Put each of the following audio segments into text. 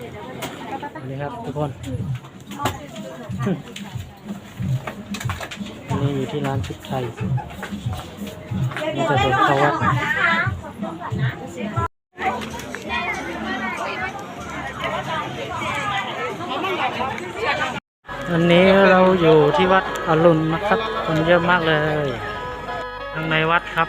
สวัสดีครับทุกคนวันนี้อยู่ที่ร้านชุดไทยนี่จะเป็นเขาวัดวันนี้เราอยู่ที่วัดอรุณนะครับ คนเยอะมากเลย ทางในวัดครับ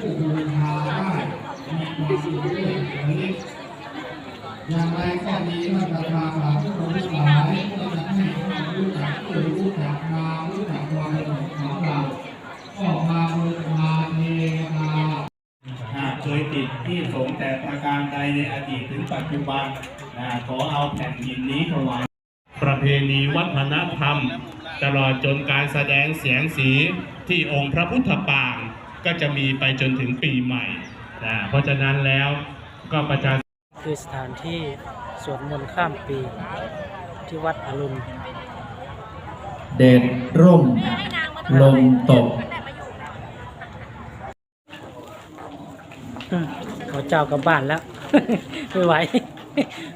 ผู้บูชาได้มีความขด้วยนี้อย่างไรก็ดีท่านประธานหลายผู้รู้หลายก็จะให้ความรู้จักผู้รู้จักงามรู้จักความเป็นของเราก็มาบูชาเทนาหากเคยติดที่สงแต่ประการใดในอดีตถึงปัจจุบันขอเอาแผ่นดินนี้ถวาย ประเพณีวัฒนธรรม ตลอดจนการแสดงเสียงสีที่องค์พระพุทธปางก็จะมีไปจนถึงปีใหม่นะเพราะฉะนั้นแล้วก็ประชาคือสถานที่สวดมนต์ข้ามปีที่วัดอรุณเด็ดร่มลมตกอืมหัวเจ้ากลับบ้านแล้ว ไม่ไหว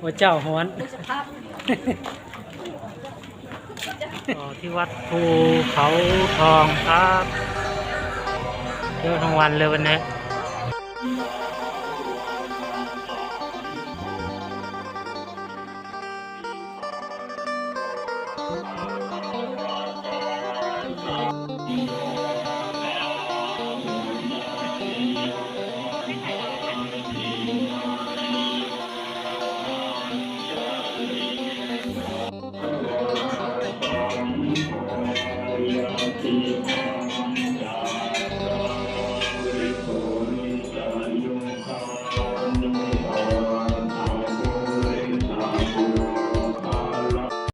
หัวเจ้าฮ้อนต่อ ที่วัดภูเขาทองครับเที่ยวทั้งวันเลยวันนี้